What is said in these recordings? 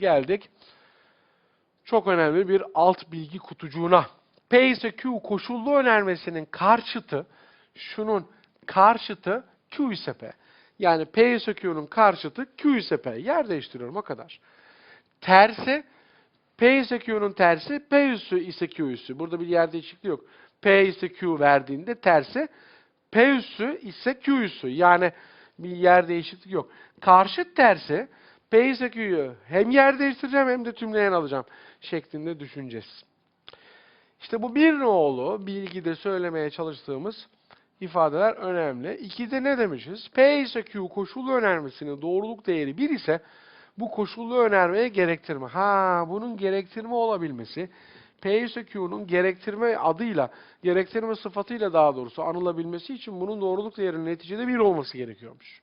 Geldik. Çok önemli bir alt bilgi kutucuğuna. P ise Q koşullu önermesinin karşıtı, şunun karşıtı Q ise P. Yani P ise Q'nun karşıtı Q ise P. Yer değiştiriyorum o kadar. Tersi P ise Q'nun tersi, P üssü ise Q üssü. Burada bir yer değişikliği yok. P ise Q verdiğinde tersi, P üssü ise Q üssü. Yani bir yer değişikliği yok. Karşıt tersi, P ise Q'yu hem yer değiştireceğim hem de tümleyen alacağım şeklinde düşüneceğiz. İşte bu bir nolu bilgide söylemeye çalıştığımız ifadeler önemli. İkide ne demişiz? P ise Q koşullu önermesinin doğruluk değeri 1 ise bu koşullu önermeye gerektirme. Ha, bunun gerektirme olabilmesi, P ise Q'nun gerektirme adıyla, gerektirme sıfatıyla daha doğrusu anılabilmesi için bunun doğruluk değerinin neticede 1 olması gerekiyormuş.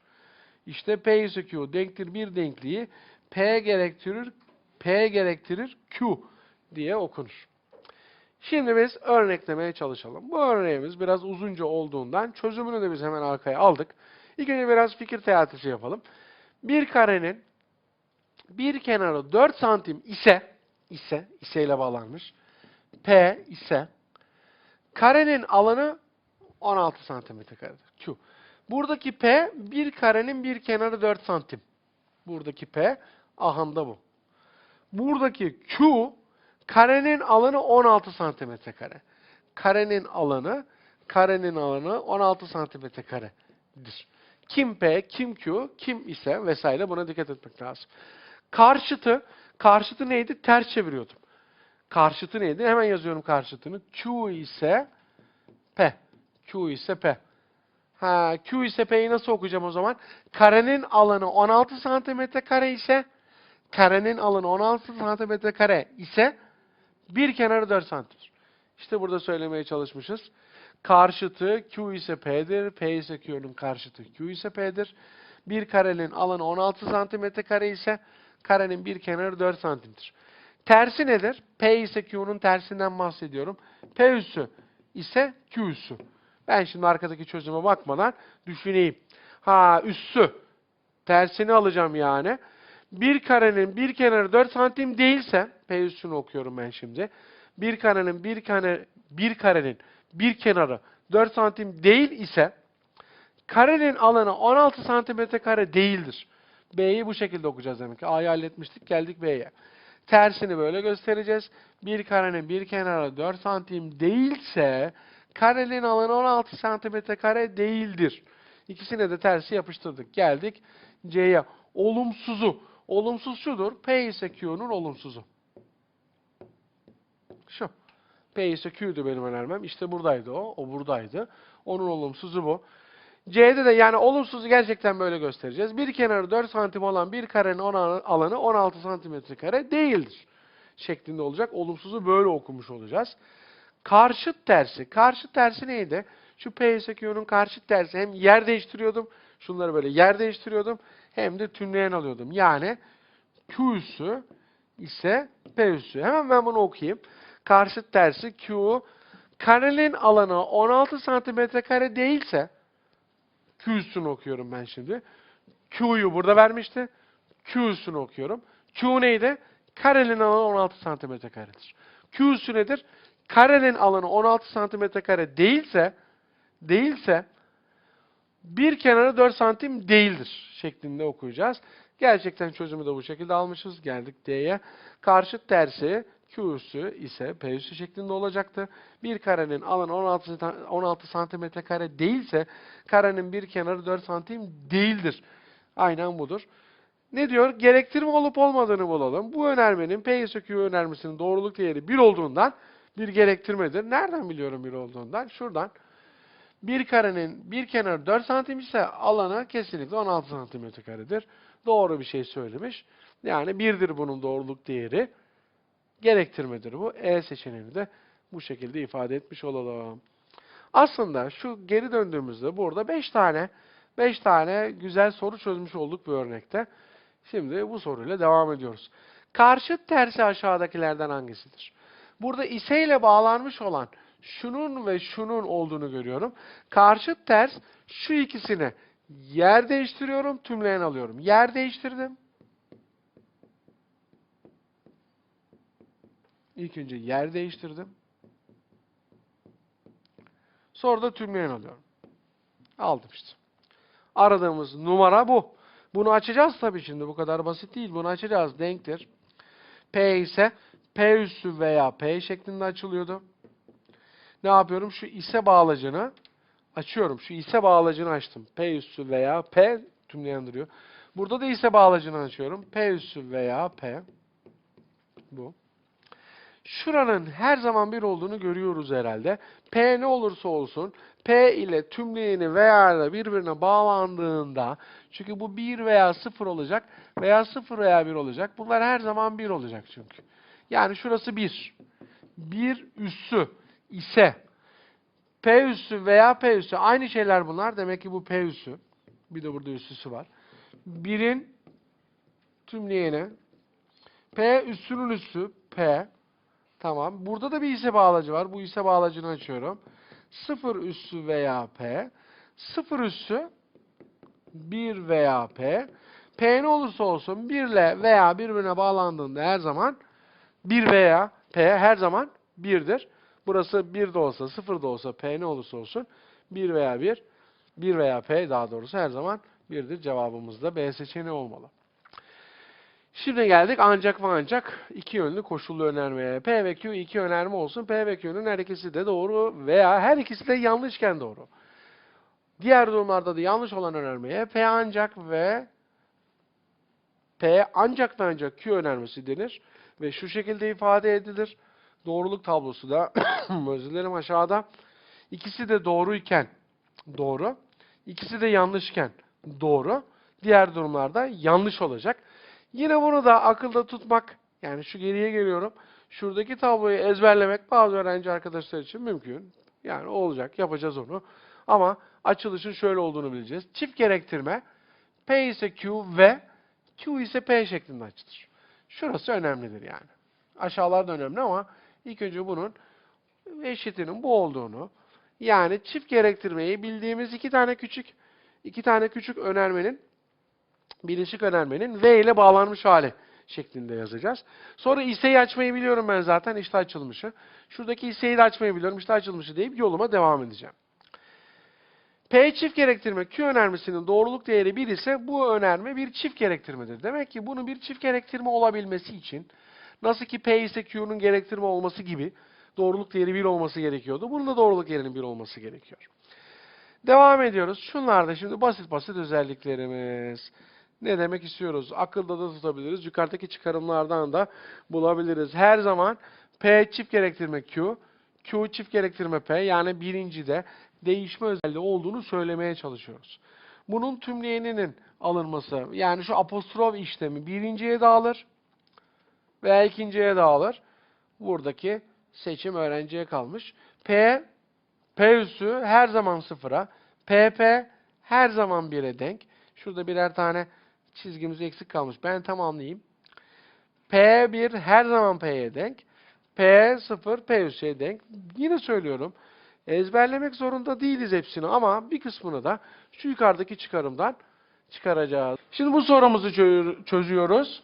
İşte P ise Q denktir bir denkliği P gerektirir, P gerektirir Q diye okunur. Şimdi biz örneklemeye çalışalım. Bu örneğimiz biraz uzunca olduğundan çözümünü de biz hemen arkaya aldık. İlk önce biraz fikir teatisi yapalım. Bir karenin bir kenarı 4 santim ise ise ise ile bağlanmış. P ise karenin alanı 16 santimetre karedir. Q. Buradaki P bir karenin bir kenarı 4 santim. Buradaki P ahanda bu. Buradaki Q karenin alanı 16 santimetre kare. Karenin alanı karenin alanı 16 santimetre karedir. Kim P, kim Q, kim ise vesaire buna dikkat etmek lazım. Karşıtı, karşıtı neydi? Ters çeviriyordum. Karşıtı neydi? Hemen yazıyorum karşıtını. Q ise P. Q ise P. Ha, Q ise P'yi nasıl okuyacağım o zaman? Karenin alanı 16 santimetre kare ise karenin alanı 16 santimetre kare ise bir kenarı 4 santimdir. İşte burada söylemeye çalışmışız. Karşıtı Q ise P'dir. P ise Q'nun karşıtı Q ise P'dir. Bir karenin alanı 16 santimetre kare ise karenin bir kenarı 4 santimdir. Tersi nedir? P ise Q'nun tersinden bahsediyorum. P üssü ise Q üssü. Ben şimdi arkadaki çözüme bakmadan düşüneyim. Ha üssü. Tersini alacağım yani. Bir karenin bir kenarı 4 santim değilse, P üssünü okuyorum ben şimdi. Bir karenin bir kare bir karenin bir kenarı 4 santim değil ise karenin alanı 16 santimetre kare değildir. B'yi bu şekilde okuyacağız demek ki. A'yı halletmiştik geldik B'ye. Tersini böyle göstereceğiz. Bir karenin bir kenarı 4 santim değilse karenin alanı 16 santimetre kare değildir. İkisine de tersi yapıştırdık. Geldik C'ye. Olumsuzu. Olumsuz şudur. P ise Q'nun olumsuzu. Şu. P ise Q'du benim önermem. İşte buradaydı o. O buradaydı. Onun olumsuzu bu. C'de de yani olumsuzu gerçekten böyle göstereceğiz. Bir kenarı 4 santim olan bir karenin alanı 16 santimetre kare değildir. Şeklinde olacak. Olumsuzu böyle okumuş olacağız. Karşıt tersi. Karşıt tersi neydi? Şu P ise Q'nun karşıt tersi. Hem yer değiştiriyordum. Şunları böyle yer değiştiriyordum. Hem de tümleyen alıyordum. Yani Q üssü ise P üssü. Hemen ben bunu okuyayım. Karşıt tersi Q karenin alanı 16 santimetre kare değilse Q üssünü okuyorum ben şimdi. Q'yu burada vermişti. Q üssünü okuyorum. Q neydi? Karenin alanı 16 santimetre karedir. Q üssü nedir? Karenin alanı 16 santimetre kare değilse değilse bir kenarı 4 santim değildir şeklinde okuyacağız. Gerçekten çözümü de bu şekilde almışız. Geldik D'ye. Karşıt tersi Q üssü ise P üssü şeklinde olacaktı. Bir karenin alanı 16, santa- 16 santimetre kare değilse karenin bir kenarı 4 santim değildir. Aynen budur. Ne diyor? Gerektirme olup olmadığını bulalım. Bu önermenin P ise Q önermesinin doğruluk değeri 1 olduğundan bir gerektirmedir. Nereden biliyorum 1 olduğundan? Şuradan. Bir karenin bir kenarı 4 santim ise alanı kesinlikle 16 santimetre karedir. Doğru bir şey söylemiş. Yani birdir bunun doğruluk değeri. Gerektirmedir bu. E seçeneğini de bu şekilde ifade etmiş olalım. Aslında şu geri döndüğümüzde burada 5 tane 5 tane güzel soru çözmüş olduk bu örnekte. Şimdi bu soruyla devam ediyoruz. Karşıt tersi aşağıdakilerden hangisidir? Burada ise ile bağlanmış olan şunun ve şunun olduğunu görüyorum. Karşıt ters şu ikisini yer değiştiriyorum, tümleyen alıyorum. Yer değiştirdim. İlk önce yer değiştirdim. Sonra da tümleyen alıyorum. Aldım işte. Aradığımız numara bu. Bunu açacağız tabii şimdi. Bu kadar basit değil. Bunu açacağız. Denktir. P ise P üssü veya P şeklinde açılıyordu. Ne yapıyorum? Şu ise bağlacını açıyorum. Şu ise bağlacını açtım. P üssü veya P tümleyen duruyor. Burada da ise bağlacını açıyorum. P üssü veya P. Bu. Şuranın her zaman bir olduğunu görüyoruz herhalde. P ne olursa olsun P ile tümleyeni veya ile birbirine bağlandığında çünkü bu 1 veya 0 olacak veya 0 veya 1 olacak. Bunlar her zaman 1 olacak çünkü. Yani şurası 1. 1 üssü ise P üssü veya P üssü aynı şeyler bunlar. Demek ki bu P üssü. Bir de burada üssüsü var. 1'in tümleyeni P üssünün üssü P Tamam. Burada da bir ise bağlacı var. Bu ise bağlacını açıyorum. 0 üssü veya P. 0 üssü 1 veya P. P ne olursa olsun 1 ile veya birbirine bağlandığında her zaman 1 veya P her zaman 1'dir. Burası 1 de olsa 0 da olsa P ne olursa olsun 1 veya 1 1 veya P daha doğrusu her zaman 1'dir. Cevabımız da B seçeneği olmalı. Şimdi geldik ancak ve ancak iki yönlü koşullu önermeye. P ve Q iki önerme olsun. P ve Q'nun her ikisi de doğru veya her ikisi de yanlışken doğru. Diğer durumlarda da yanlış olan önermeye P ancak ve P ancak ve ancak Q önermesi denir. Ve şu şekilde ifade edilir. Doğruluk tablosu da özür dilerim aşağıda. İkisi de doğruyken doğru. İkisi de yanlışken doğru. Diğer durumlarda yanlış olacak. Yine bunu da akılda tutmak, yani şu geriye geliyorum. Şuradaki tabloyu ezberlemek bazı öğrenci arkadaşlar için mümkün. Yani olacak, yapacağız onu. Ama açılışın şöyle olduğunu bileceğiz. Çift gerektirme, P ise Q ve Q ise P şeklinde açılır. Şurası önemlidir yani. Aşağılar da önemli ama ilk önce bunun eşitinin bu olduğunu, yani çift gerektirmeyi bildiğimiz iki tane küçük, iki tane küçük önermenin birleşik önermenin V ile bağlanmış hali şeklinde yazacağız. Sonra iseyi açmayı biliyorum ben zaten işte açılmışı. Şuradaki iseyi de açmayı biliyorum işte açılmışı deyip yoluma devam edeceğim. P çift gerektirme Q önermesinin doğruluk değeri 1 ise bu önerme bir çift gerektirmedir. Demek ki bunun bir çift gerektirme olabilmesi için nasıl ki P ise Q'nun gerektirme olması gibi doğruluk değeri 1 olması gerekiyordu. Bunun da doğruluk değerinin 1 olması gerekiyor. Devam ediyoruz. Şunlar da şimdi basit basit özelliklerimiz. Ne demek istiyoruz? Akılda da tutabiliriz. Yukarıdaki çıkarımlardan da bulabiliriz. Her zaman P çift gerektirme Q, Q çift gerektirme P yani birincide değişme özelliği olduğunu söylemeye çalışıyoruz. Bunun tümleyeninin alınması yani şu apostrof işlemi birinciye dağılır veya ikinciye dağılır. Buradaki seçim öğrenciye kalmış. P, P üssü her zaman sıfıra, PP her zaman 1'e denk. Şurada birer tane çizgimiz eksik kalmış. Ben tamamlayayım. P1 her zaman P'ye denk. P0 P üssüye denk. Yine söylüyorum. Ezberlemek zorunda değiliz hepsini ama bir kısmını da şu yukarıdaki çıkarımdan çıkaracağız. Şimdi bu sorumuzu çö- çözüyoruz.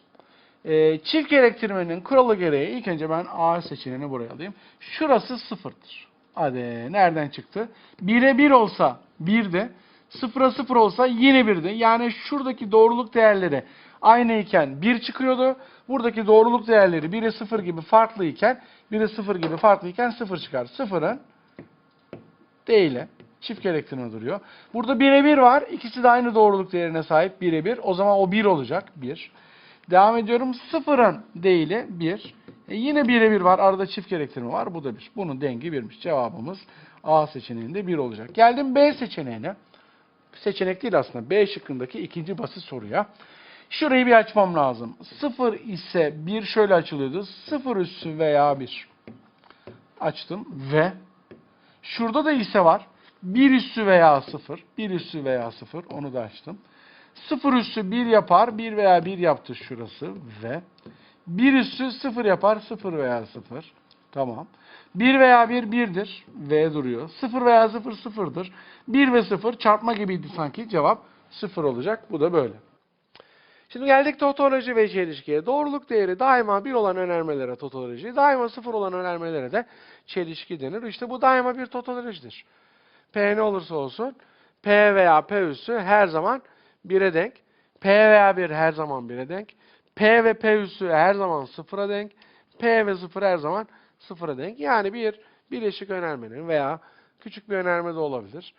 Ee, çift gerektirmenin kuralı gereği ilk önce ben A seçeneğini buraya alayım. Şurası sıfırdır. Hadi nereden çıktı? 1'e 1 olsa 1'de, 0'a 0 olsa yine 1'de. Yani şuradaki doğruluk değerleri aynı iken 1 çıkıyordu. Buradaki doğruluk değerleri 1'e 0 gibi farklı iken 1'e 0 gibi farklı iken 0 çıkar. 0'ın değili çift gerektirme duruyor. Burada 1'e 1 var. İkisi de aynı doğruluk değerine sahip 1'e 1. O zaman o 1 olacak. 1. Devam ediyorum. Sıfırın değili 1. E yine 1'e 1 var. Arada çift gerektirme var. Bu da 1. Bunun dengi 1'miş. Cevabımız A seçeneğinde 1 olacak. Geldim B seçeneğine. Seçenek değil aslında. B şıkkındaki ikinci basit soruya. Şurayı bir açmam lazım. 0 ise 1 şöyle açılıyordu. 0 üssü veya 1. Açtım ve şurada da ise var. 1 üssü veya 0. 1 üssü veya 0. Onu da açtım. 0 üssü 1 yapar. 1 veya 1 yaptı şurası ve 1 üssü 0 yapar. 0 veya 0. Tamam. 1 veya 1 1'dir. V duruyor. 0 veya 0 0'dır. 1 ve 0 çarpma gibiydi sanki. Cevap 0 olacak. Bu da böyle. Şimdi geldik totoloji ve çelişkiye. Doğruluk değeri daima 1 olan önermelere totoloji, daima 0 olan önermelere de çelişki denir. İşte bu daima bir totolojidir. P ne olursa olsun P veya P üssü her zaman 1'e denk. P veya 1 her zaman 1'e denk. P ve P üssü her zaman 0'a denk. P ve 0 her zaman 0'a denk. Yani bir bileşik önermenin veya küçük bir önerme de olabilir.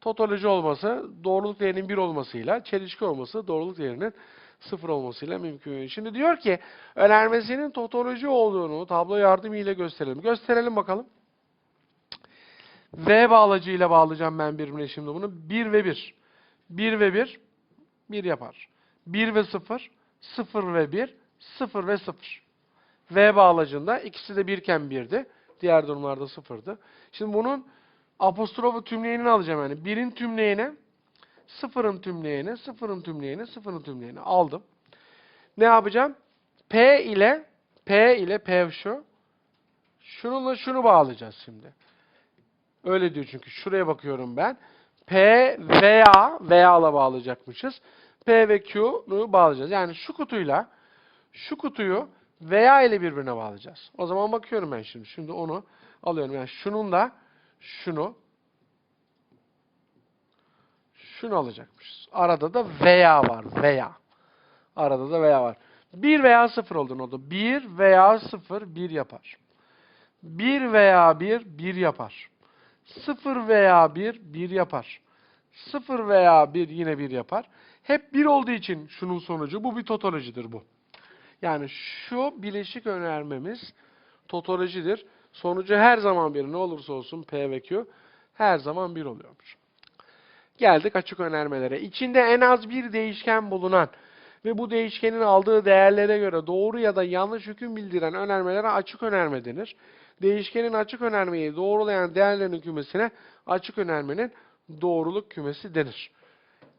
Totoloji olması doğruluk değerinin 1 olmasıyla, çelişki olması doğruluk değerinin 0 olmasıyla mümkün. Şimdi diyor ki önermesinin totoloji olduğunu tablo yardımıyla gösterelim. Gösterelim bakalım. V bağlacıyla bağlayacağım ben birbirine şimdi bunu. 1 ve 1. 1 ve 1, 1 yapar. 1 ve 0, 0 ve 1, 0 ve 0. V bağlacında ikisi de 1 iken 1'di. Diğer durumlarda 0'dı. Şimdi bunun apostrofu tümleyenini alacağım yani. 1'in tümleyeni, 0'ın tümleyeni, 0'ın tümleyeni, 0'ın tümleyeni aldım. Ne yapacağım? P ile P ile P şu. Şununla şunu bağlayacağız şimdi. Öyle diyor çünkü. Şuraya bakıyorum ben. P veya veya'la bağlayacakmışız. P ve Q'nu bağlayacağız. Yani şu kutuyla şu kutuyu veya ile birbirine bağlayacağız. O zaman bakıyorum ben şimdi. Şimdi onu alıyorum. Yani şunun da şunu şunu alacakmışız. Arada da veya var. Veya. Arada da veya var. 1 veya 0 olduğunu oldu. 1 veya 0 1 yapar. 1 veya 1 1 yapar. 0 veya 1 1 yapar. 0 veya 1 yine 1 yapar. Hep 1 olduğu için şunun sonucu bu bir totolojidir bu. Yani şu bileşik önermemiz totolojidir. Sonucu her zaman bir ne olursa olsun P ve Q her zaman 1 oluyormuş. Geldik açık önermelere. İçinde en az bir değişken bulunan ve bu değişkenin aldığı değerlere göre doğru ya da yanlış hüküm bildiren önermelere açık önerme denir. Değişkenin açık önermeyi doğrulayan değerlerin kümesine açık önermenin doğruluk kümesi denir.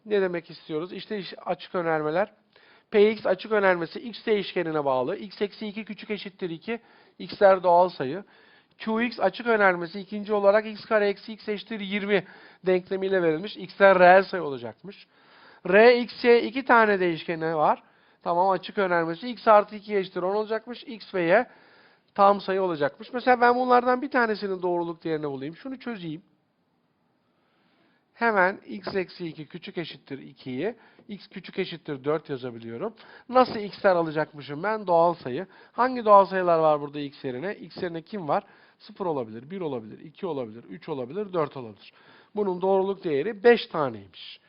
Ne demek istiyoruz? İşte iş- açık önermeler. Px açık önermesi x değişkenine bağlı. x eksi 2 küçük eşittir 2. x'ler doğal sayı. Qx açık önermesi ikinci olarak x kare eksi x eşittir 20 denklemiyle verilmiş. x'ler reel sayı olacakmış. R, x, y iki tane değişkeni var. Tamam açık önermesi x artı 2 eşittir 10 olacakmış. x ve y tam sayı olacakmış. Mesela ben bunlardan bir tanesinin doğruluk değerini bulayım. Şunu çözeyim. Hemen x eksi 2 küçük eşittir 2'yi x küçük eşittir 4 yazabiliyorum. Nasıl x'ler alacakmışım ben? Doğal sayı. Hangi doğal sayılar var burada x yerine? x yerine kim var? 0 olabilir, 1 olabilir, 2 olabilir, 3 olabilir, 4 olabilir. Bunun doğruluk değeri 5 taneymiş.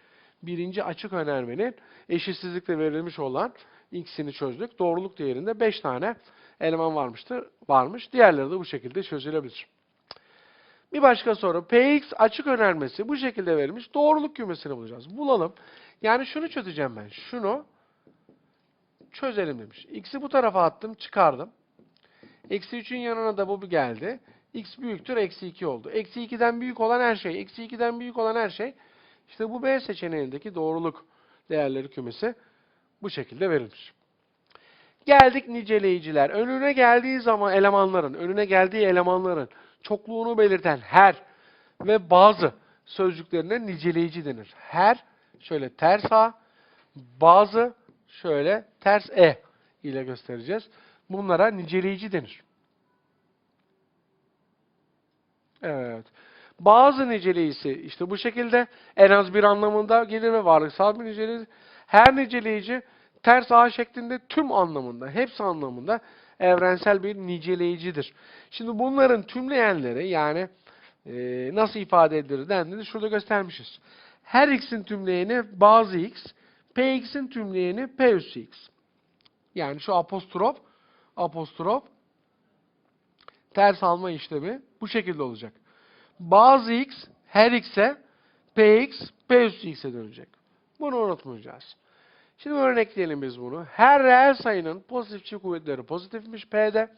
Birinci açık önermenin eşitsizlikle verilmiş olan x'ini çözdük. Doğruluk değerinde 5 tane eleman varmıştır, varmış. Diğerleri de bu şekilde çözülebilir. Bir başka soru. Px açık önermesi bu şekilde verilmiş. Doğruluk kümesini bulacağız. Bulalım. Yani şunu çözeceğim ben. Şunu çözelim demiş. X'i bu tarafa attım, çıkardım. Eksi 3'ün yanına da bu geldi. X büyüktür, eksi 2 oldu. Eksi 2'den büyük olan her şey, eksi 2'den büyük olan her şey. İşte bu B seçeneğindeki doğruluk değerleri kümesi bu şekilde verilmiş. Geldik niceleyiciler. Önüne geldiği zaman elemanların, önüne geldiği elemanların çokluğunu belirten her ve bazı sözcüklerine niceleyici denir. Her şöyle ters A, bazı şöyle ters E ile göstereceğiz. Bunlara niceleyici denir. Evet. Bazı niceleyicisi işte bu şekilde en az bir anlamında gelir ve varlıksal bir niceleyici. Her niceleyici ters A şeklinde tüm anlamında, hepsi anlamında evrensel bir niceleyicidir. Şimdi bunların tümleyenleri yani e, nasıl ifade edilir dendiğinde şurada göstermişiz. Her x'in tümleyeni bazı x, px'in tümleyeni p üssü x. Yani şu apostrof, apostrof ters alma işlemi bu şekilde olacak. Bazı x her x'e px p üssü x'e dönecek. Bunu unutmayacağız. Şimdi örnekleyelim biz bunu. Her reel sayının pozitif çift kuvvetleri pozitifmiş P'de.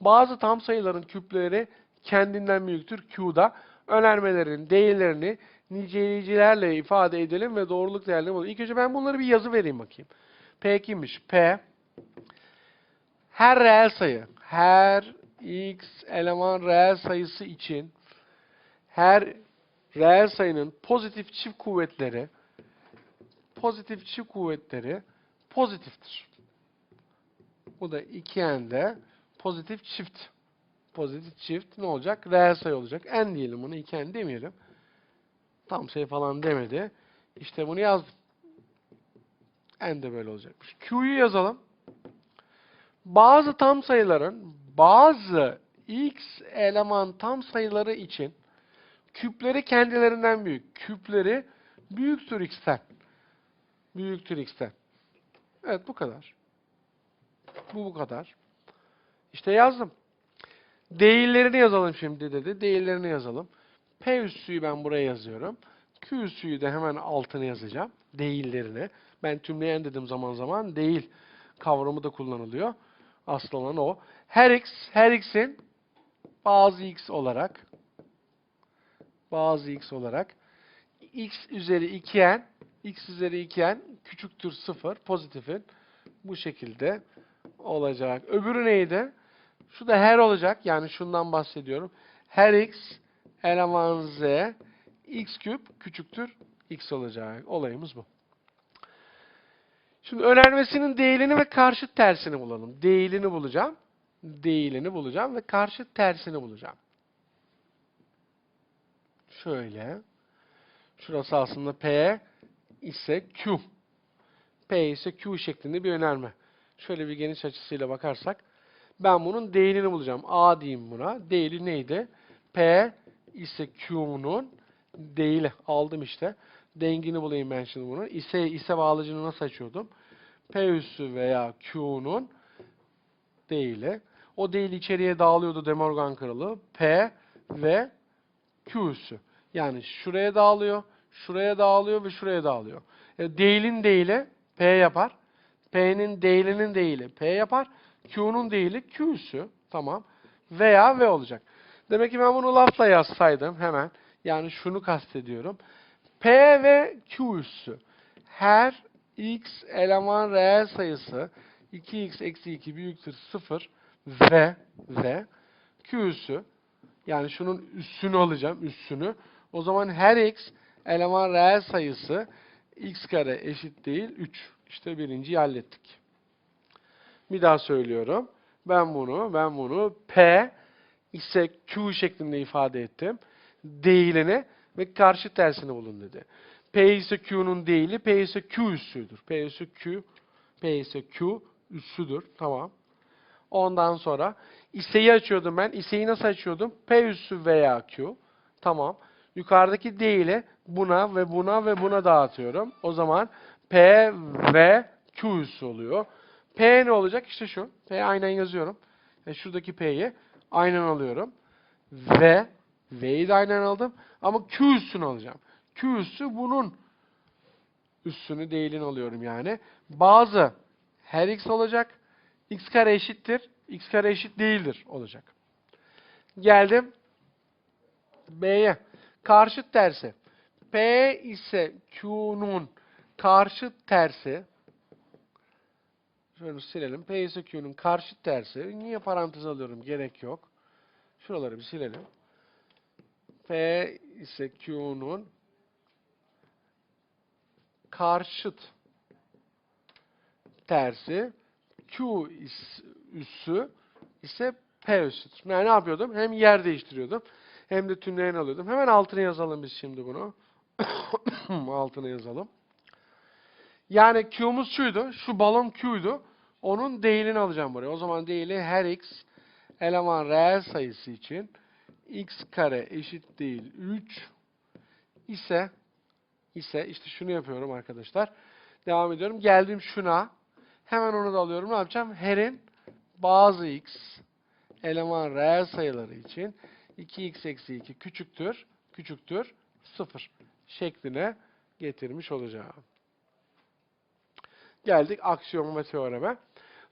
Bazı tam sayıların küpleri kendinden büyüktür Q'da. Önermelerin değerlerini niceleyicilerle ifade edelim ve doğruluk değerlerini bulalım. İlk önce ben bunları bir yazı vereyim bakayım. P kimmiş? P her reel sayı, her x eleman reel sayısı için her reel sayının pozitif çift kuvvetleri pozitif çift kuvvetleri pozitiftir. Bu da 2n'de pozitif çift. Pozitif çift ne olacak? Reel sayı olacak. n diyelim bunu 2n demeyelim. Tam sayı falan demedi. İşte bunu yazdım. n de böyle olacakmış. Q'yu yazalım. Bazı tam sayıların bazı x eleman tam sayıları için küpleri kendilerinden büyük. Küpleri büyüktür x'ten. Büyüktür x'ten. Evet bu kadar. Bu bu kadar. İşte yazdım. Değillerini yazalım şimdi dedi. Değillerini yazalım. P üssüyü ben buraya yazıyorum. Q üssüyü de hemen altına yazacağım. Değillerini. Ben tümleyen dedim zaman zaman. Değil kavramı da kullanılıyor. Asıl olan o. Her x, her x'in bazı x olarak bazı x olarak x üzeri 2n x üzeri 2n küçüktür 0 pozitifin bu şekilde olacak. Öbürü neydi? Şu da her olacak. Yani şundan bahsediyorum. Her x eleman z x küp küçüktür x olacak. Olayımız bu. Şimdi önermesinin değilini ve karşıt tersini bulalım. Değilini bulacağım. Değilini bulacağım ve karşıt tersini bulacağım. Şöyle. Şurası aslında P ise Q. P ise Q şeklinde bir önerme. Şöyle bir geniş açısıyla bakarsak ben bunun değilini bulacağım. A diyeyim buna. Değili neydi? P ise Q'nun değili. Aldım işte. Dengini bulayım ben şimdi bunu. İse, ise bağlıcını nasıl açıyordum? P üssü veya Q'nun değili. O değil içeriye dağılıyordu De Morgan kuralı. P ve Q üssü. Yani şuraya dağılıyor, şuraya dağılıyor ve şuraya dağılıyor. E, değilin değili P yapar. P'nin değilinin değili P yapar. Q'nun değili Q üssü. Tamam. Veya V olacak. Demek ki ben bunu lafla yazsaydım hemen. Yani şunu kastediyorum. P ve Q üssü. Her x eleman reel sayısı 2x eksi 2 büyüktür 0 ve ve Q üssü yani şunun üssünü alacağım, üssünü. O zaman her x eleman reel sayısı x kare eşit değil 3. İşte birinciyi hallettik. Bir daha söylüyorum. Ben bunu, ben bunu P ise Q şeklinde ifade ettim. Değilini ve karşı tersini bulun dedi. P ise Q'nun değili, P ise Q üssüdür. P ise Q, P ise Q üssüdür. Tamam. Ondan sonra iseyi açıyordum ben. İseyi nasıl açıyordum? P üssü veya Q. Tamam. Yukarıdaki değili buna ve buna ve buna dağıtıyorum. O zaman P ve Q üssü oluyor. P ne olacak? İşte şu. P aynen yazıyorum. E şuradaki P'yi aynen alıyorum. V, V'yi de aynen aldım. Ama Q üssünü alacağım. Q üssü bunun üssünü değilini alıyorum yani. Bazı her x olacak. x kare eşittir. x kare eşit değildir olacak. Geldim B'ye. Karşıt tersi. P ise Q'nun karşıt tersi. Şöyle silelim. P ise Q'nun karşıt tersi. Niye parantez alıyorum? Gerek yok. Şuraları bir silelim. P ise Q'nun karşıt tersi Q üssü ise P üssüdür. Yani ne yapıyordum? Hem yer değiştiriyordum hem de tümleyen alıyordum. Hemen altına yazalım biz şimdi bunu. altına yazalım. Yani Q'muz şuydu. Şu balon Q'ydu. Onun değilini alacağım buraya. O zaman değili her x eleman reel sayısı için x kare eşit değil 3 ise ise işte şunu yapıyorum arkadaşlar. Devam ediyorum. Geldim şuna. Hemen onu da alıyorum. Ne yapacağım? Her'in bazı x eleman reel sayıları için 2x eksi 2 küçüktür, küçüktür 0 şekline getirmiş olacağım. Geldik aksiyon ve teoreme.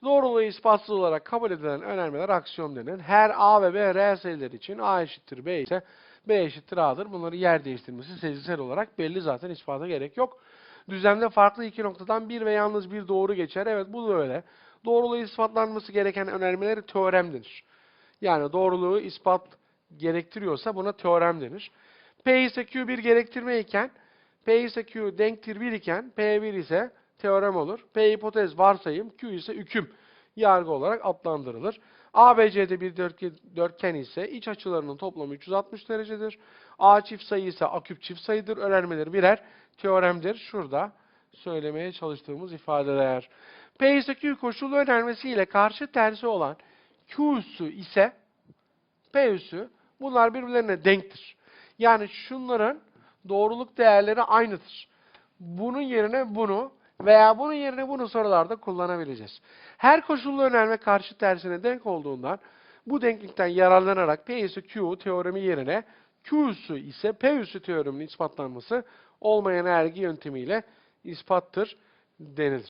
Doğruluğu ispatsız olarak kabul edilen önermeler aksiyon denir. Her A ve B reel sayılar için A eşittir B ise B eşittir A'dır. Bunları yer değiştirmesi sezgisel olarak belli zaten ispata gerek yok. Düzlemde farklı iki noktadan bir ve yalnız bir doğru geçer. Evet bu da öyle. Doğruluğu ispatlanması gereken önermeleri teorem denir. Yani doğruluğu ispat gerektiriyorsa buna teorem denir. P ise Q1 gerektirme iken P ise Q denktir 1 iken P1 ise teorem olur. P hipotez varsayım, Q ise hüküm yargı olarak adlandırılır. ABC'de bir dörtgen, ise iç açılarının toplamı 360 derecedir. A çift sayı ise A küp çift sayıdır. Önermeleri birer teoremdir. Şurada söylemeye çalıştığımız ifadeler. P ise Q koşullu önermesi ile karşı tersi olan Q üssü ise P üssü bunlar birbirlerine denktir. Yani şunların doğruluk değerleri aynıdır. Bunun yerine bunu veya bunun yerine bunu sorularda kullanabileceğiz. Her koşullu önerme karşı tersine denk olduğundan bu denklikten yararlanarak P ise Q teoremi yerine Q üssü ise P üssü teoreminin ispatlanması olmayan ergi yöntemiyle ispattır denilir.